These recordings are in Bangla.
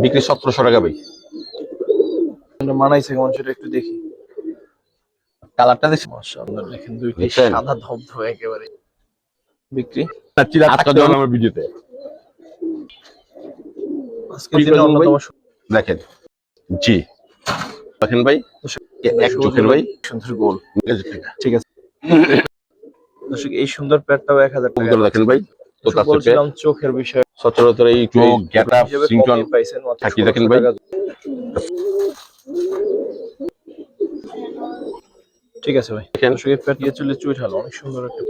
বিক্রি সতেরোশো টাকা ভাই মানাইছে কেমন সেটা একটু দেখি। কালারটা দেখছি মাশাআল্লাহ দেখেন দুইটি? সাদা ধবধবে একেবারে। বিক্রি। আমার ভিডিওতে। সু- দেখেন। জি। দেখেন ভাই। এ- এক চোখের ভাই। সুন্দর গোল। ঠিক আছে। দর্শক এই সুন্দর প্যাডটাও এক হাজার টাকা। দেখেন ভাই। বলছিলাম চোখের বিষয়ে। সচরাচর এই চোখ থাকি দেখেন ভাই। ঠিক আছে ভাই। এই দিয়ে চলে অনেক সুন্দর একটা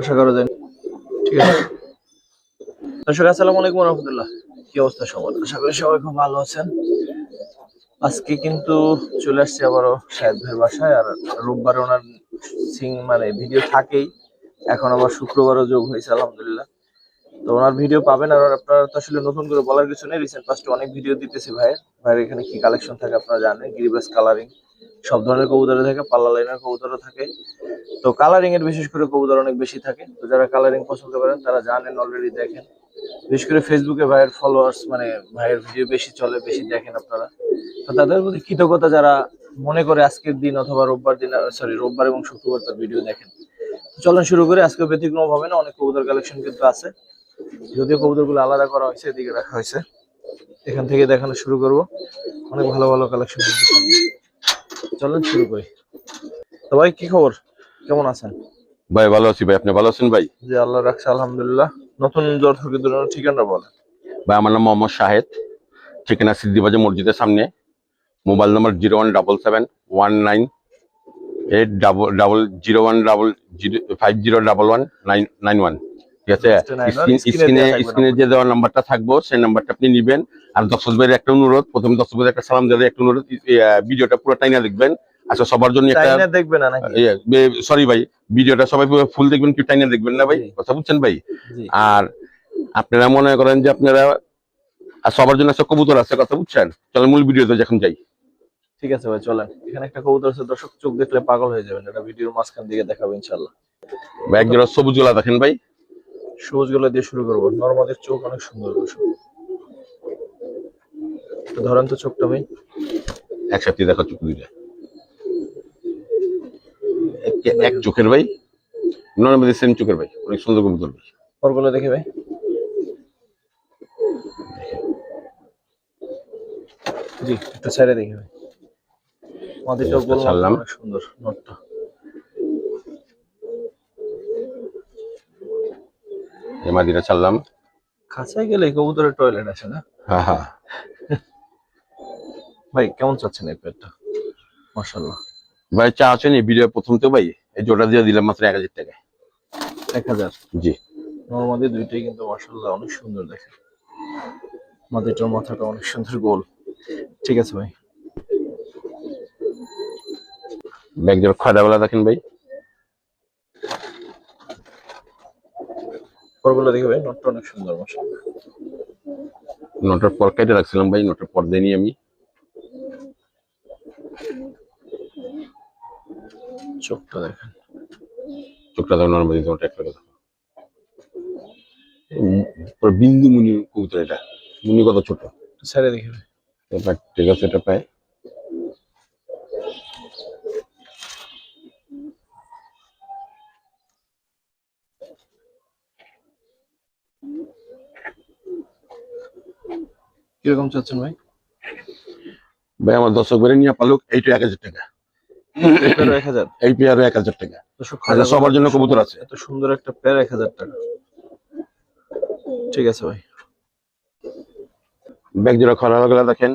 আশা করা যায়। ঠিক আছে। দর্শক আসসালামু আলাইকুম রহমতুল্লাহ। কি অবস্থা সবার? আশা করি সবাই খুব ভালো আছেন। আজকে কিন্তু চলে আসছি আবারও শাহেদ ভাইয়ের বাসায় আর রোববার ওনার সিং মানে ভিডিও থাকেই। এখন আবার শুক্রবারও যোগ হয়েছে আলহামদুলিল্লাহ। তো ওনার ভিডিও পাবেন আর আপনারা তো আসলে নতুন করে বলার কিছু নেই। রিসেন্ট পাস্টে অনেক ভিডিও দিতেছি ভাইয়ের ভাইয়ের এখানে কি কালেকশন থাকে আপনারা জানেন? গিরিবাস কালারিং সব ধরনের কবুতরে থাকে, পাল্লা লাইনের কবুতরও থাকে। তো কালারিং এর বিশেষ করে কবুতর অনেক বেশি থাকে। তো যারা কালারিং পছন্দ করেন, তারা জানেন অলরেডি দেখেন। বিশেষ করে ফেসবুকে ভাইয়ের ফলোয়ার্স মানে ভাইয়ের ভিডিও বেশি চলে, বেশি দেখেন আপনারা। তো তাদের প্রতি কৃতজ্ঞতা যারা মনে করে আজকের দিন অথবা রোববার দিন সরি রোববার এবং শুক্রবার তার ভিডিও দেখেন। চলুন শুরু করে। আজকে ব্যতিক্রম হবে না, অনেক কবুতর কালেকশন কিন্তু আছে। যদিও কবুতরগুলো আলাদা করা হয়েছে এদিকে রাখা হয়েছে। এখান থেকে দেখানো শুরু করব। অনেক ভালো ভালো কালেকশন। চলুন শুরু করি। তো ভাই কি খবর? কেমন আছেন? ভাই ভালো আছি ভাই। আপনি ভালো আছেন ভাই? যে আল্লাহ রাখছে আলহামদুলিল্লাহ। নতুন দর্শকের জন্য ঠিকানা বলেন। ভাই আমার নাম মোহাম্মদ শাহেদ। ঠিকানা সিদ্দিবাজার মসজিদের সামনে। মোবাইল নম্বর zero one double seven one nine eight double double zero one double zero five zero double one nine nine one. ঠিক আছে? Mr. Nine one, screen- screen এ স্ক্রিনে স্ক্রিনে যে দেওয়া নাম্বারটা থাকব সেই নাম্বারটা আপনি নিবেন। আর দর্শক ভাইয়ের একটা অনুরোধ প্রথমে দর্শক ভাইয়ের একটা সালাম দেওয়ার একটা অনুরোধ ভিডিওটা পুরো টাইনা দেখবেন। আচ্ছা সবার জন্য একটা চাইনা না সরি ভাই ভিডিওটা সবাই ফুল দেখবেন কি টাইনা দেখবেন না ভাই? কথা বুঝছেন ভাই? আর আপনারা মনে করেন যে আপনারা আর সবার জন্য একটা কবুতর আছে কথা বুঝছেন? চলেন মূল ভিডিওতে যখন যাই। ঠিক আছে ভাই চলেন। এখানে একটা কবুতর আছে দর্শক চোখ দেখলে পাগল হয়ে যাবেন। এটা ভিডিওর মাঝখান দিকে দেখাবো ইনশাল্লাহ ভাই এক জোড়া সবুজ গোলা দেখেন ভাই। সবুজগুলো দিয়ে শুরু করব। নর্মাদের চোখ অনেক সুন্দর ধরেন তো চোখটা ভাই একসাথে দেখা চোখ দুইটা। এক- চোখের ভাই নর্মালি সেম চোখের ভাই। অনেক সুন্দর কবুতর ভাই। পরগুলো দেখে ভাই। জি একটু সাইডে দেখে ভাই। গোল ছাড়লাম। অনেক সুন্দর নটটা। এই মাদিটা ছাড়লাম। খাঁচায় গেলে কবুতরের টয়লেট আছে না? হ্যাঁ হ্যাঁ ভাই কেমন চাচ্ছেন এই পেটটা? মাশাল্লাহ ভাই চা আছেন এই ভিডিও প্রথম তো ভাই। এই জোড়া দিয়ে দিলাম মাত্র এক হাজার টাকায়। এক হাজার? জি। নর্মাদি দুইটাই কিন্তু মাশাল্লাহ অনেক সুন্দর দেখে মাদিটার মাথাটা অনেক সুন্দর গোল। ঠিক আছে ভাই। ব্যাগ জোড়া খয়দাবেলা দেখেন ভাই। পরগুলো দেখে ভাই নটটা অনেক সুন্দর মাশাল্লাহ নটার পর কেটে রাখছিলাম ভাই নটার পর দেনি আমি। চোখটা দেখেন। চোখটা দেখো নর্মালি তোমার একটা কথা। বিন্দু মুনি কবুতর এটা। মুনি কত ছোট? সাইডে দেখে ভাই ঠিক আছে এটা পায় কীরকম চাচ্ছেন ভাই? ভাই আমার দর্শক বেড়ে নিয়ে পালুক এইটা এক হাজার টাকা। পেয়ার এক হাজার। এই পেয়ারও এক হাজার টাকা। আচ্ছা, সবার জন্য কবুতর আছে। এত সুন্দর একটা পেয়ার এক হাজার টাকা। ঠিক আছে ভাই। ব্যাগ জোড়া খরা গেলা দেখেন।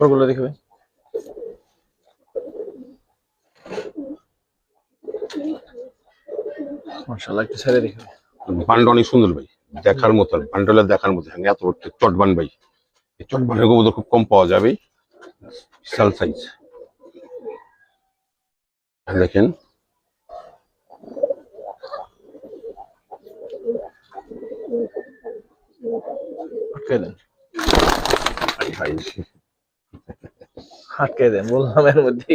পরগুলো দেখে মাশাআল্লাহ একটু সাইডে দেখে বান্ড অনেক সুন্দর ভাই দেখার মতো বান্ডলে দেখার মতো হ্যাঁ, এত চটবান ভাই। এই চটবানের কবুতর খুব কম পাওয়া যাবে বিশাল সাইজ দেখেন। আটকে দেন। বললাম এর মধ্যে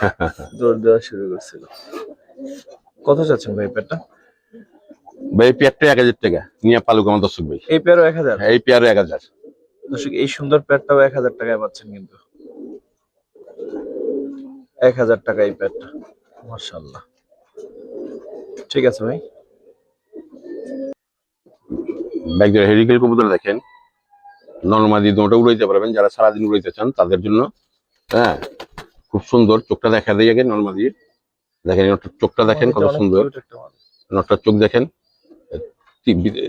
দৌড় দেওয়া শুরু করছিল। কত চাচ্ছেন ভাই পেটটা ভাই এই পেয়ারটা এক হাজার টাকা। নিয়ে পালুক আমার দর্শক ভাই। এই পেয়ারও এক হাজার? এই পেয়ারও এক হাজার। দর্শক এই সুন্দর প্যাডটাও এক হাজার টাকায় পাচ্ছেন কিন্তু। এক হাজার টাকা এই প্যাডটা মার্শাল্লাহ ঠিক আছে ভাই। ব্যাগের হেরিকেল কবুতর দেখেন নর্মাদি দুটো উড়াইতে পারবেন। যারা সারাদিন উড়াইতে চান তাদের জন্য হ্যাঁ খুব সুন্দর। চোখটা দেখা দিয়ে আগে নর্মাদি দেখেন নটটার চোখটা দেখেন কত সুন্দর। নটটার চোখ দেখেন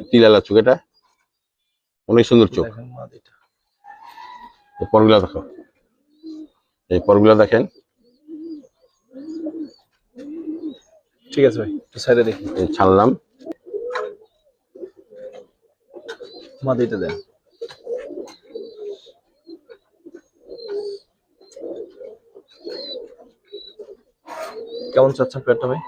তিলালা চোখ এটা। অনেক সুন্দর চোখ। পরগুলা দেখো। এই পরগুলা দেখেন। ঠিক আছে ভাই সাইডে দেখি। ছাড়লাম। মাদিটা দেন। কেমন চাচ্ছেন প্যাডটা ভাই?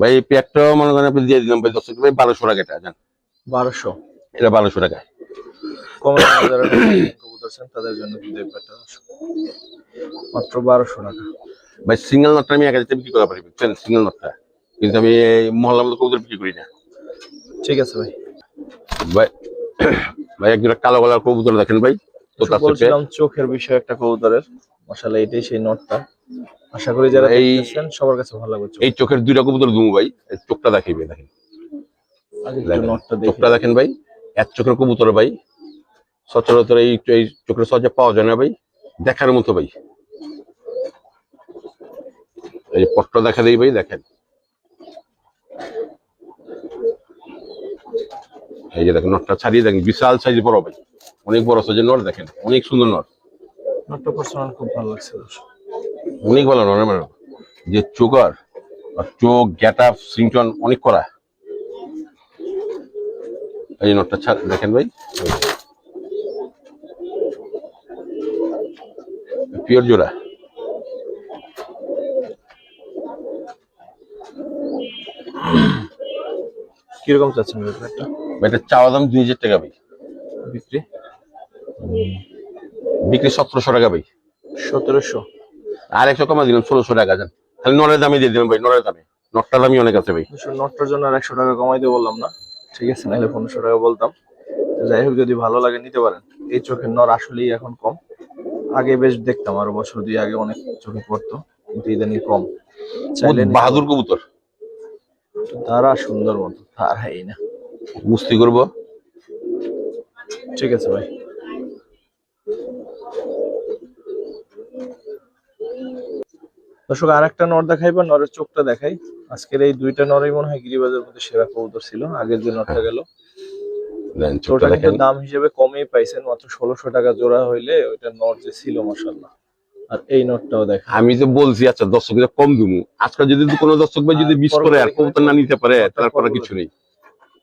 ভাই পেয়ারটা মনে করেন আপনি দিয়ে দিলাম ভাই দশ ভাই বারোশো টাকা এটা জান। বারোশো? এটা বারোশো টাকা। কম দামে যারা কবুতর তাদের জন্য কিন্তু এই প্যাডটা মাত্র বারোশো টাকা। ভাই সিঙ্গেল নটটা আমি এক হাজার বিক্রি করতে পারি সিঙ্গেল নটটা কিন্তু আমি এই মহল্লা মতো কবুতর বিক্রি করি না। ঠিক আছে ভাই। ভাই ভাই একজোড়া কালো কালার কবুতর দেখেন ভাই তো তার চোখের বিষয় একটা কবুতরের। মশালা এটাই সেই নটটা আশা করি যারা এই- সবার কাছে ভালো লাগবে চোখ। এই চোখের দুইটা কবুতর দুমু ভাই এই চোখটা দেখাইবে দেখেন চোখটা দেখেন ভাই এক চোখের কবুতর ভাই সচরাচর এই এই চোখের সহজে পাওয়া যায় না ভাই দেখার মতো ভাই এই পট্ট দেখা দেই ভাই দেখেন এই যে দেখেন নটটা ছাড়িয়ে দেখেন বিশাল সাইজ বড় ভাই অনেক বড় সাইজের নট দেখেন অনেক সুন্দর নট নটটা পার্সোনাল খুব ভালো লাগছে দর্শক। অনেক ভালো নট ম্যাডাম যে চোকার আর চোখ গ্যাট আপ সিংটন অনেক করা। এই নটটা ছাড় দেখেন ভাই। পিওর জোড়া। কীরকম চাচ্ছেন এটা চাওয়া দাম দুই হাজার টাকা ভাই। বিক্রি? বিক্রি সতেরোশো টাকা ভাই। সতেরোশো? আর একশো কমা দিলাম ষোলোশো টাকা যান তাহলে নরের দামে দিয়ে দিলাম ভাই নরের দামে। নটটার দামই অনেক আছে ভাই। নটটার জন্য আর একশো টাকা কমাইতে বললাম না। ঠিক আছে নাহলে পনেরোশো টাকা বলতাম। যাই হোক যদি ভালো লাগে নিতে পারেন। এই চোখের নর আসলেই এখন কম। আগে বেশ দেখতাম আরও বছর দুই আগে অনেক চোখে পড়তো কিন্তু ইদানিং কম। চাইলে বাহাদুর কবুতর। তারা সুন্দর মতো তারাই না। মুস্তি করব। ঠিক আছে ভাই। দর্শক আর একটা নর দেখাই বা নরের চোখটা দেখাই। আজকের এই দুইটা নরই মনে হয় গিরিবাজের মধ্যে সেরা কবুতর ছিল আগের যে নরটা গেল। ওটা কিন্তু দাম হিসেবে কমই পাইছেন মাত্র ষোলোশো টাকা জোড়া হইলে ওইটা নট যে ছিল মশাল্লাহ আর এই নটটাও দেখ আমি তো বলছি আচ্ছা দর্শক কম দিমু। আজকাল যদি কোনো দর্শক ভাই যদি মিস করে আর কবুতর না নিতে পারে তার করার কিছু নেই।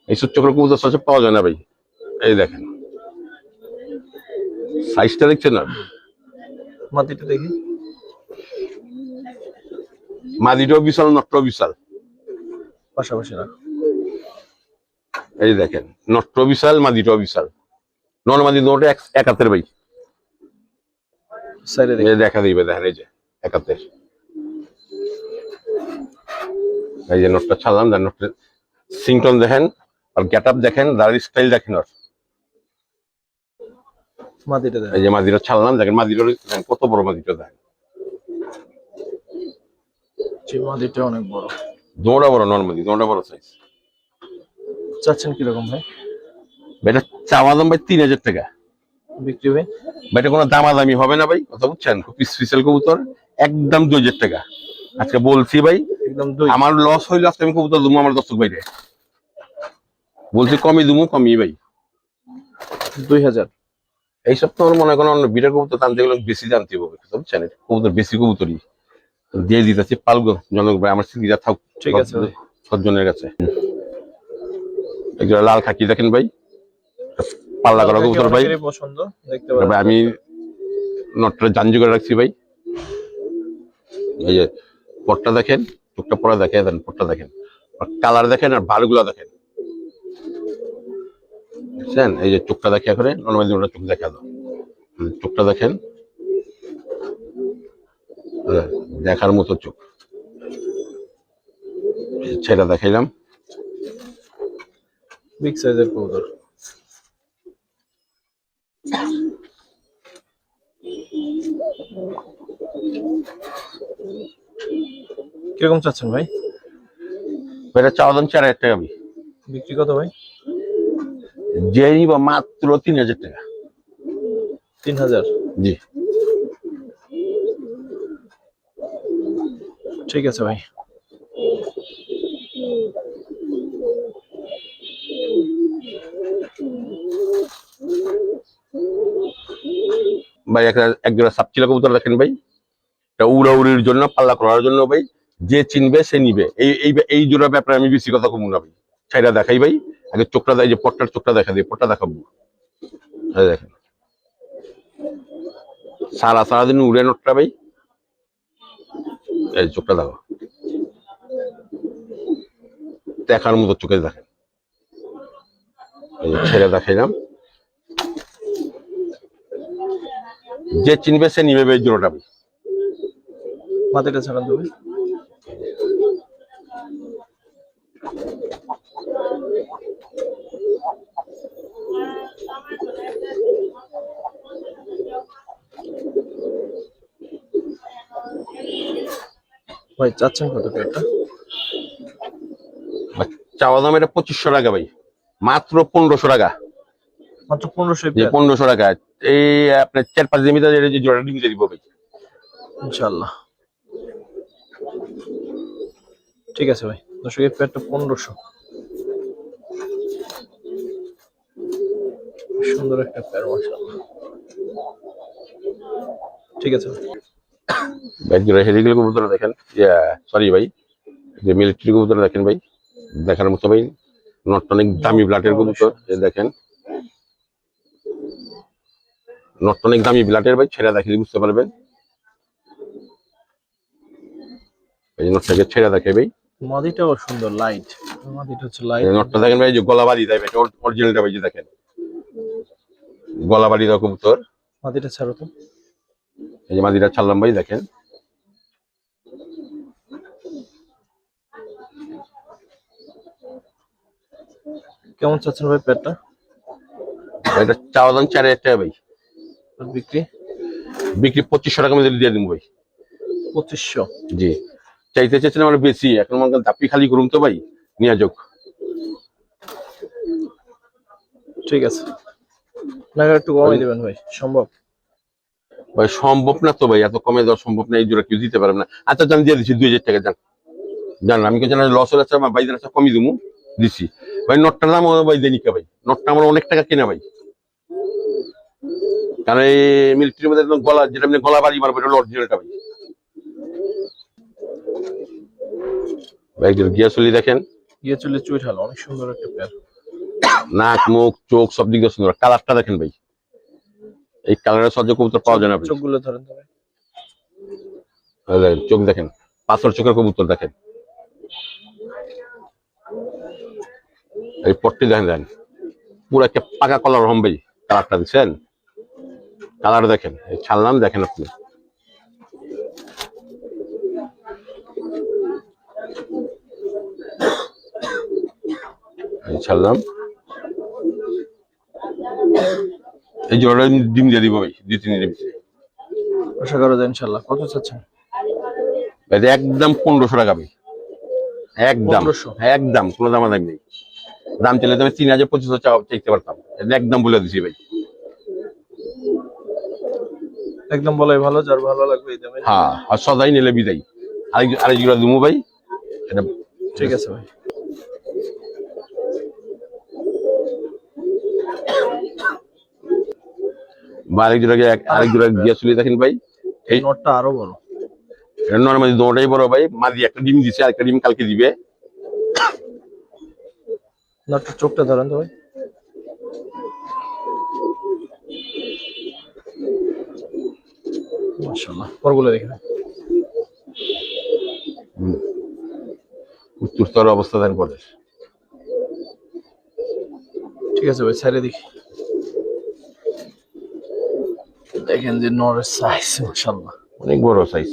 এইসব চক্র কবুতর সহজে পাওয়া যায় না ভাই। এই দেখেন। সাইজটা দেখছেন না? মাটিটা দেখি। মাদিটাও বিশাল নটটাও বিশাল। পাশাপাশি রাখো। এই দেখেন নট্ট বিশাল মাদিটাও বিশাল। নন মাদি দুটো এক হাতের ভাই। দেখি। দিবে দেখেন এই যে এক হাতের। এই যে নটটা ছাড়লাম দেন নটটা সিংটন দেখেন আর গেট আপ দেখেন দাঁড়ির স্টাইল দেখেন মাটিটা দেখেন। এই যে মাদিটা ছাড়লাম দেখেন মাদিটা কত বড় মাদিটা দেখেন। যে অনেক বড়। দৌড়া বড় নর্মালি দৌড়া বড় সাইজ চাচ্ছেন কীরকম ভাই? এটা চাওয়া দাম ভাই তিন হাজার টাকা। বিক্রি ভাই? এটা কোনো দামাদামি হবে না ভাই কথা বুঝছেন? খুব স্পেশাল কবুতর একদম দুই হাজার টাকা। আজকে বলছি ভাই একদম আমার লস হইলে আজকে আমি কবুতর দুমু আমার দর্শক বাইরে বলছি কমই দুমু কমই ভাই। দুই হাজার। এইসব তো আমার মনে করেন অন্য বিটার কবুতর দাম যেগুলো বেশি জানতে হবে বুঝছেন? কবুতর বেশি কবুতরই। দিয়ে দিতেছি পালগো জনক ভাই আমার সিগিরা থাক ঠিক আছে। সজ্জনের কাছে। একজন লাল খাকি দেখেন ভাই। পাল্লা করা কবুতর ভাই। পছন্দ দেখতে ভাই আমি নটটা জাঞ্জি করে রাখছি ভাই। এই যে পটটা দেখেন চোখটা পড়া দেখে দেন পটটা দেখেন। কালার দেখেন আর বারগুলা দেখেন। বুঝছেন এই যে চোখটা দেখে করে নর্মালি ওটা চোখ দেখা দাও। চোখটা দেখেন। দেখার মতো চোখ। ছেটা দেখাইলাম। বিগ সাইজের কবুতর কীরকম চাচ্ছেন ভাই? এটা চাওয়া দাম চার হাজার টাকা বিক্রি কত ভাই? যে নিবা মাত্র তিন হাজার টাকা। তিন হাজার। জি। ঠিক আছে ভাই। ভাই, একটা এক জোড়া সাপচিলা কবুতর দেখেন ভাই। এটা উড়াউড়ির জন্য, পাল্লা করার জন্য ভাই। যে চিনবে, সে নিবে। এই এই এই জোড়া ব্যাপারে আমি বেশি কথা কমু না ভাই। ছাইরা দেখাই ভাই। আগে চোখটা দেয় যে পট্টার চোখটা দেখা দিই, পট্টা দেখাবো। দেখেন। সারা সারাদিন উড়ে নোটটা ভাই। এই চোখটা দেখো। দেখার মতো চোখে দেখেন। ছেড়ে দেখাইলাম। যে চিনবে সে নিবে এই জোড়াটা। ভাই মাটিটা ছাড়ান তো ভাই চাচ্ছেন কত পেয়ারটা চাওয়া দাম এটা পঁচিশশো টাকা ভাই। মাত্র পনেরোশো টাকা। মাত্র পনেরোশো পনেরোশো টাকা। এই আপনার চার পাঁচ দিন ভিতরে জোড়া ডিম দিয়ে দিব ভাই। ইনশাল্লাহ ঠিক আছে ভাই দর্শক এই পেয়ারটা পনেরোশো। সুন্দর একটা পেয়ার মাশাআল্লাহ। ঠিক আছে ভাই। ভাই জোড়া কবুতর দেখেন। সরি ভাই যে মিলিটারি কবুতর দেখেন ভাই দেখার মতো ভাই নট অনেক দামি ব্লাটের কবুতর দেখেন। নট অনেক দামি ব্লাটের ভাই ছেড়ে দেখলে বুঝতে পারবেন। এই নটটাকে ছেড়ে দেখে ভাই। মাদিটাও সুন্দর লাইট মাদিটা হচ্ছে লাইট নটটা দেখেন ভাই যে গলা বাড়ি দেয় ভাই অরিজিনালটা ভাই যে দেখেন। গলা বাড়ি দেওয়া কবুতর। মাদিটা ছাড়ো তো। এই যে মাদিরা ছাড়লাম ভাই দেখেন। কেমন চাচ্ছেন ভাই পেয়ারটা এটা চাওয়া দাম চার হাজার টাকা ভাই। বিক্রি? বিক্রি পঁচিশশো টাকা মধ্যে দিয়ে দিব ভাই। পঁচিশশো। জি। চাইতে চাইছিলাম আমরা বেশি এখন মনে দাপি খালি করুন তো ভাই নিয়ে যোগ ঠিক আছে। না একটু কমাই দেবেন ভাই সম্ভব? ভাই সম্ভব না তো ভাই এত কমে দেওয়া সম্ভব না এই জোড়া কেউ দিতে পারবে না। আচ্ছা আমি দিয়ে দিচ্ছি দুই হাজার টাকা যান জান আমি কেন লস হলে আমার বাইদের আচ্ছা কমিয়ে দেবো দিচ্ছি ভাই নটটার দাম ভাই দেনিকা ভাই? নটটা আমার অনেক টাকা কেনা ভাই। কারণ এই মিলিটারির মধ্যে একদম গলা যেটা আপনি গলা বাড়ি মারবো এটা অরিজিনালটা ভাই। ভাই গিয়াসলি দেখেন। গিয়ে চলে চুইট হলো অনেক সুন্দর একটা পেয়ার নাক মুখ চোখ সব দিক দিয়ে সুন্দর। কালারটা দেখেন ভাই। এই কালারের সহ্য কবুতর পাওয়া যায় না। চোখগুলো ধরেন দেখেন, চোখ দেখেন। পাথর চোখের কবুতর দেখেন। এই পট্টি দেখেন দেখেন। পুরো একটা পাকা কলার হম ভাই কালারটা দিচ্ছেন কালার দেখেন এই ছাড়লাম দেখেন আপনি। এই ছাড়লাম এই ডিম দিয়ে দিব ভাই দুই তিন ডিম। আশা করা যায় ইনশাল্লাহ কত চাচ্ছেন? একদম পনেরোশো টাকা ভাই। একদম 1500 একদম কোনো দাম দাম নেই দাম চলে তুমি তিন হাজার পঁচিশশো চাইতে পারতাম। একদম বলে দিছি ভাই। একদম বলাই ভালো যার ভালো লাগবে এই দামে। হ্যাঁ আর সদাই নিলে বিদায়। আরেক আরেক জোড়া দুমু ভাই। এটা ঠিক আছে ভাই। বা আরেক জোড়া গিয়ে- আরেক জোড়া গিয়ে চলে দেখেন ভাই। এই নোটটা আরও বড়। নর্মালি দুটাই বড় ভাই। মাদি একটা ডিম দিছে আরেকটা ডিম কালকে দিবে। নোটটা চোখটা ধরেন তো ভাই। মাশাআল্লাহ পরগুলো দেখেন উত্তর অবস্থা দেন পরে। ঠিক আছে ভাই সাইডে দেখি। দেখেন যে নরের সাইজ মাশাআল্লাহ। অনেক বড় সাইজ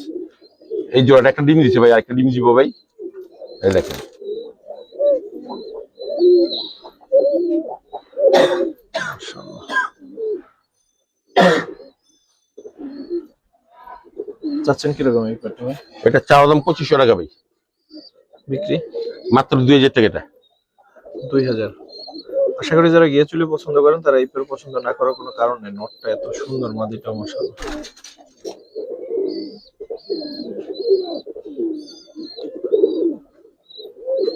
এই জোড়াটা একটা ডিম দিছে ভাই আরেকটা ডিম দিব ভাই। এই দেখেন। চাচ্ছেন কীরকম এই পেটটা ভাই? এটা চাওয়া দাম পঁচিশশো টাকা ভাই। বিক্রি? মাত্র দুই হাজার টাকা এটা। দুই হাজার। আশা করি যারা গিয়ে চুলি পছন্দ করেন তারা এই পেয়ার পছন্দ না করার কোনো কারণ নেই। নটটা এত সুন্দর মাদিটা মশাল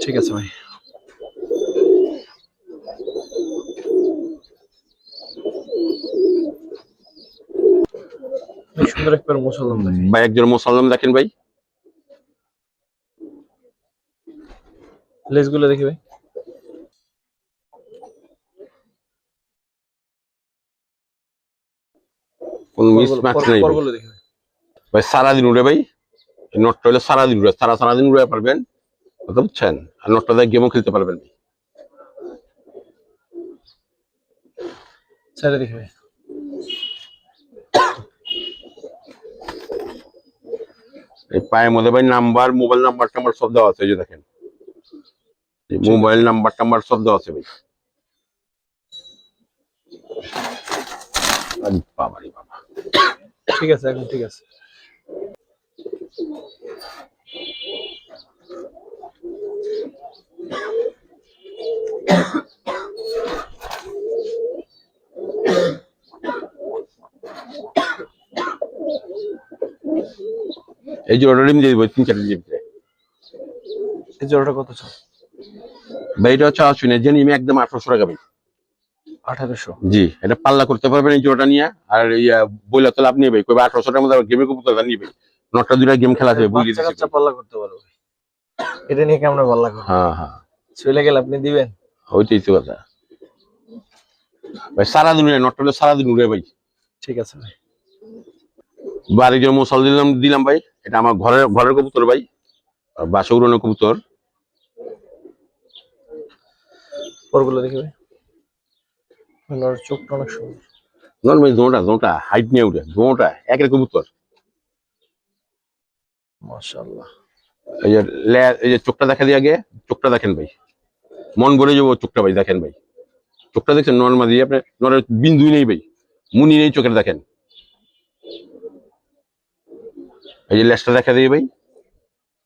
ঠিক আছে ভাই। সুন্দর এক পেয়ার মুসলমান ভাই ভাই একজন মুসলমান দেখেন ভাই। লেসগুলো দেখি ভাই। কোন মিস ম্যাচ নেই ভাই। সারাদিন উড়ে ভাই। নটটা হলে সারাদিন উড়ে সারা সারাদিন উড়ে পারবেন। কথা বুঝছেন? আর নটটা দিয়ে গেমও খেলতে পারবেন। ছেড়ে এই পায়ের মধ্যে ভাই নাম্বার মোবাইল নাম্বার টাম্বার সব দেওয়া আছে যে দেখেন। এই মোবাইল নাম্বার টাম্বার সব দেওয়া আছে ভাই। বাবা ঠিক আছে এখন ঠিক আছে। এই যে অর্ডার দিয়ে দেবো তিন চারটে জিপতে এই জোড়াটা কত চাও? ভাই এটা হচ্ছে আসুন যে নিমে একদম আঠারোশো টাকা ভাই। আঠারোশো। জি এটা পাল্লা করতে পারবেন এই জোড়াটা নিয়ে। আর ইয়া বইলা তো লাভ নিয়ে ভাই। কবে আঠারোশো টাকার মধ্যে গেমে কবুতর নিয়ে ভাই। নটটা দুটা গেম খেলা আছে বুঝিয়ে দিচ্ছি পাল্লা করতে পারো ভাই। এটা নিয়ে কেমন পাল্লা করো হ্যাঁ হ্যাঁ। চলে গেলে আপনি দিবেন। ওইটাই তো কথা। ভাই সারাদিন উড়ে নটটা হলে সারাদিন উড়ে ভাই। ঠিক আছে ভাই। বাড়ি যে মশাল দিলাম দিলাম ভাই এটা আমার ঘরের ঘরের কবুতর ভাই। আর বাসা উড়ানো কবুতর। পরগুলো দেখি ভাই। ওনার চোখটা অনেক সুন্দর। নন ভাই দোটা দোটা হাইট নিয়ে উঠে দোটা একের কবুতর। মাশাআল্লাহ। এই যে এই যে চোখটা দেখা দিয়ে আগে চোখটা দেখেন ভাই। মন ভরে যাব চোখটা ভাই দেখেন ভাই। চোখটা দেখছেন নর্মাল দিয়ে আপনি নরের বিন্দুই নেই ভাই মুনি নেই চোখের দেখেন। এই যে লেজটা দেখা দিয়ে ভাই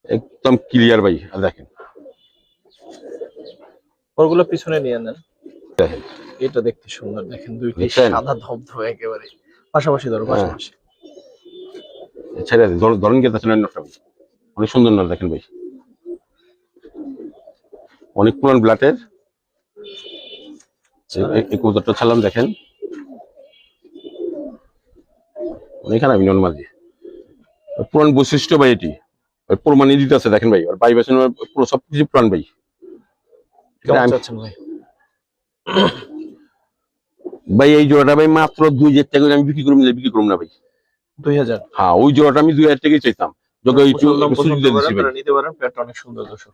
একদম ক্লিয়ার ভাই দেখেন। পরগুলো পিছনে নিয়ে নেন। দেখেন। এটা দেখতে সুন্দর দেখেন দুইটি? সাদা ধবধবে একেবারে। পাশাপাশি ধরো হ্যাঁ। পাশাপাশি। ছেড়ে দিন, ধরেন কে দেখেন নটটা অনেক সুন্দর নট দেখেন ভাই অনেক পুরান ব্লাটের এই কবুতরটা ছাড়লাম দেখেন। অনেক খারাপ নর্মাল দিয়ে পুরান বৈশিষ্ট্য ভাই এটি। ওই প্রমাণই দিতে আছে দেখেন ভাই। আর বাই বেসন পুরো সবকিছু পুরান ভাই। এটা আমি- ভাই। ভাই এই জোড়াটা ভাই মাত্র দুই হাজার টাকা আমি বিক্রি করুন বিক্রি করুন না ভাই। দুই হাজার। হ্যাঁ ওই জোড়াটা আমি দুই হাজার টাকাই চাইতাম। যোগ্য একটু সুযোগ দিয়ে দিচ্ছি ভাই। নিতে পারেন পেটটা অনেক সুন্দর দর্শক।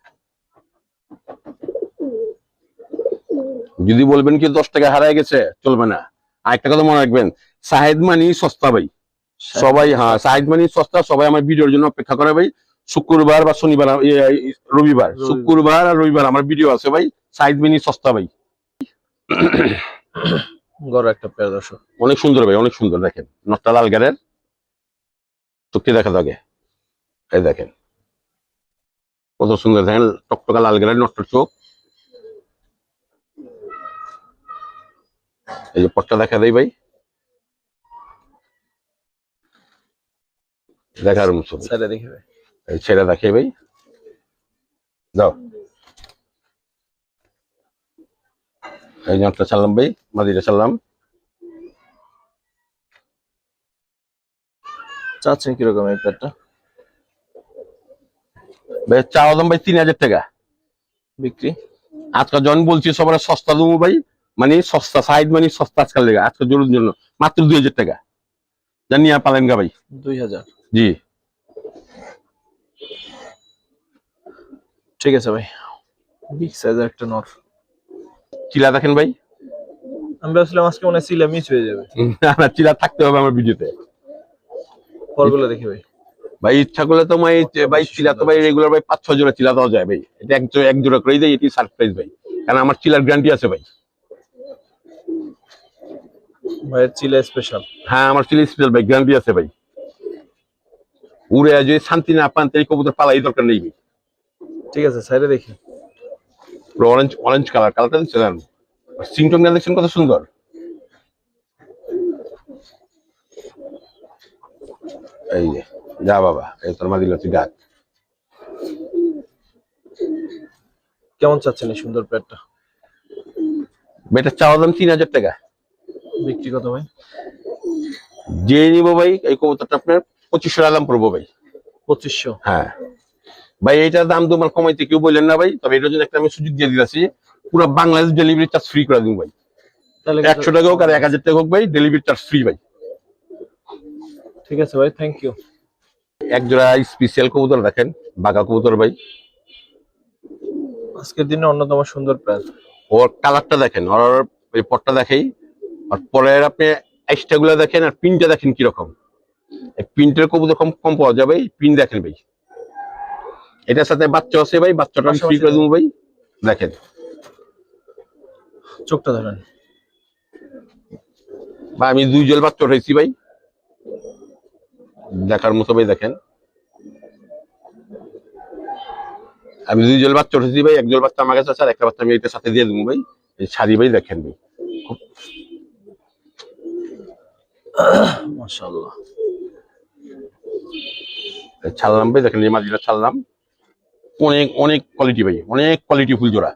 যদি বলবেন কি দশ টাকা হারায় গেছে চলবে না। আরেকটা কথা মনে রাখবেন সাহেদ মানি সস্তা ভাই। সবাই হ্যাঁ সাহেদ মানি সস্তা সবাই আমার ভিডিওর জন্য অপেক্ষা করে ভাই। শুক্রবার বা শনিবার রবিবার। শুক্রবার আর রবিবার আমার ভিডিও আছে ভাই। সাহেদ মানি সস্তা ভাই। গড় একটা পেয়ার দর্শক। অনেক সুন্দর ভাই অনেক সুন্দর দেখেন। নটটা লাল গাড়ের। চোখটি দেখা থাকে এই দেখেন। কত সুন্দর দেখেন টকটকা লাল গাড়ের নটটার চোখ। এই যে পটটা দেখা দেয় ভাই। দেখার মতো। দেখি ভাই। এই ছেড়ে দেখে ভাই। যাও। এই নটটা চাললাম ভাই মাদিটা চাললাম চাচ্ছেন কীরকম এই পেয়ারটা ভাই চাওয়া দাম ভাই তিন হাজার টাকা। বিক্রি? আজকে জন বলছি সবার সস্তা দেবো ভাই মানে সস্তা সাইড মানে সস্তা আজকাল লেগে। আজকে জরুর জন্য মাত্র দুই হাজার টাকা। জানি আর পালেন গা ভাই। দুই হাজার। জি। ঠিক আছে ভাই। বিগ সাইজের একটা নর। চিলা দেখেন ভাই? আমি ভাবছিলাম আজকে মনে সিলা মিস হয়ে যাবে। না, না, চিলা থাকতে হবে আমার ভিডিওতে। পরগুলো দেখি ভাই। ভাই ইচ্ছা করলে তো ভাই ভাই চিলা তো ভাই রেগুলার ভাই পাঁচ ছ জোড়া চিলা দেওয়া যায় ভাই। এটা এক জোড়া এক জোড়া করেই দেয় এটি সারপ্রাইজ ভাই। কারণ আমার চিলার গ্যারান্টি আছে ভাই। ভাইয়ের চিলা স্পেশাল হ্যাঁ আমার চিলি স্পেশাল ভাই গ্যারান্টি আছে ভাই। উড়ে যদি শান্তি না পান তাই কবুতর পালাই দরকার নেই ভাই। ঠিক আছে সাইডে দেখি। অরেঞ্জ অরেঞ্জ কালার কালারটা দেখছেন দেখছেন কত সুন্দর? এই যে যা বাবা এই তোর মা দিল তুই ডাক। কেমন চাচ্ছেন এই সুন্দর প্যাডটা বেটা চাওয়া দাম তিন হাজার টাকা। বিক্রি কত ভাই? যে নিব ভাই এই কবুতরটা আপনার পঁচিশশো দাম পড়ব ভাই। পঁচিশশো? হ্যাঁ। ভাই এইটার দাম তোমার কমাইতে কেউ বললেন না ভাই তবে এটার জন্য একটা আমি সুযোগ দিয়ে দিতেছি পুরো বাংলাদেশ ডেলিভারি চার্জ ফ্রি করে দিব ভাই। তাহলে একশো টাকা হোক আর এক হাজার টাকা হোক ভাই ডেলিভারি চার্জ ফ্রি ভাই। ঠিক আছে ভাই থ্যাংক ইউ এক জোড়া স্পেশাল কবুতর দেখেন বাঘা কবুতর ভাই। আজকের দিনে অন্যতম সুন্দর প্যাড ওর কালারটা দেখেন ওর এই পটটা দেখেই। আর পরের আপনি এক্সট্রা গুলো দেখেন আর পিনটা দেখেন কীরকম। এই পিনটার কবুতর কম কম পাওয়া যাবে পিন দেখেন ভাই। এটার সাথে বাচ্চা আছে ভাই বাচ্চাটা আমি ফ্রি করে দেবো ভাই। দেখেন। চোখটা ধরেন। বা আমি দুই জল বাচ্চা উঠাইছি ভাই। দেখার মতো ভাই দেখেন। আমি দুই জল বাচ্চা উঠেছি ভাই এক জল বাচ্চা আমার কাছে আছে আর একটা বাচ্চা আমি এটার সাথে দিয়ে দেবো ভাই। এই শাড়ি ভাই দেখেন ভাই। মাশাআল্লাহ। ছাড়লাম ভাই দেখেন এই মাঝিটা ছাড়লাম। অনেক অনেক কোয়ালিটি ভাই অনেক কোয়ালিটি ফুল জোড়া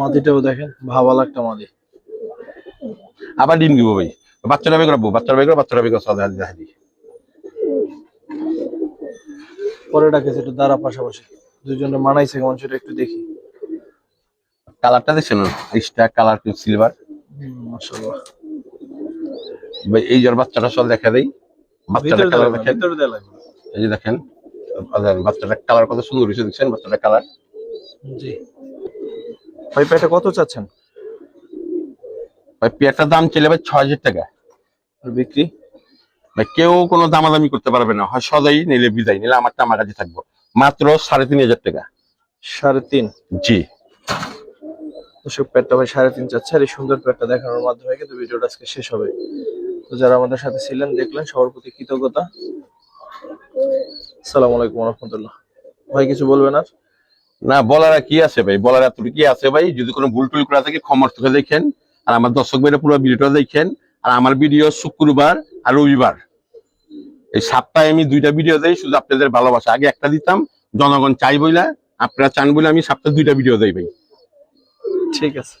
মাদিটাও দেখেন ভাবাল একটা মাদি। আবার ডিম দিব ভাই। বাচ্চাটা বের করব বাচ্চাটা বের করে বাচ্চাটা বের করে সাদা দেখা দিই। পরে ডাকেছে একটু দাঁড়া পাশাপাশি। দুজনে মানাইছে কেমন সেটা একটু দেখি। কালারটা দেখছেন স্টার কালার সিলভার মাশাআল্লাহ। ভাই এই জোর বাচ্চাটা সব দেখা দেই। বাচ্চাটা কালার দেখেন। এই যে দেখেন। আচ্ছা, বাচ্চাটা কালার কত সুন্দর হয়েছে দেখছেন বাচ্চাটা কালার জি। ভাই কত চাচ্ছেন? ভাই পেয়ারটার দাম চলে ভাই ছয় হাজার টাকা। আর বিক্রি? ভাই কেউ কোনো দামাদামি করতে পারবে না। হয় সদাই নিলে বিদায় নিলে আমারটা আমার কাছে থাকব। মাত্র সাড়ে তিন হাজার টাকা। সাড়ে তিন? জি। দর্শক প্যাডটা ভাই সাড়ে তিন চাচ্ছে। আর এই সুন্দর প্যাডটা দেখানোর মাধ্যমে কিন্তু ভিডিওটা আজকে শেষ হবে। তো যারা আমাদের সাথে ছিলেন দেখলেন সবার প্রতি কৃতজ্ঞতা। আসসালামু আলাইকুম রহমতুল্লাহ ভাই কিছু বলবেন আর? না বলার কি আছে ভাই? বলার এতটুকু কি আছে ভাই? যদি কোনো ভুল টুল করা থাকে ক্ষমার চোখে দেখেন। আর আমার দর্শক ভাইরা পুরো ভিডিওটা দেখেন। আর আমার ভিডিও শুক্রবার আর রবিবার। এই সপ্তাহে আমি দুইটা ভিডিও দেই শুধু আপনাদের ভালোবাসা। আগে একটা দিতাম জনগণ চাই বইলা আপনারা চান বলে আমি সপ্তাহে দুইটা ভিডিও দেই ভাই। ঠিক আছে।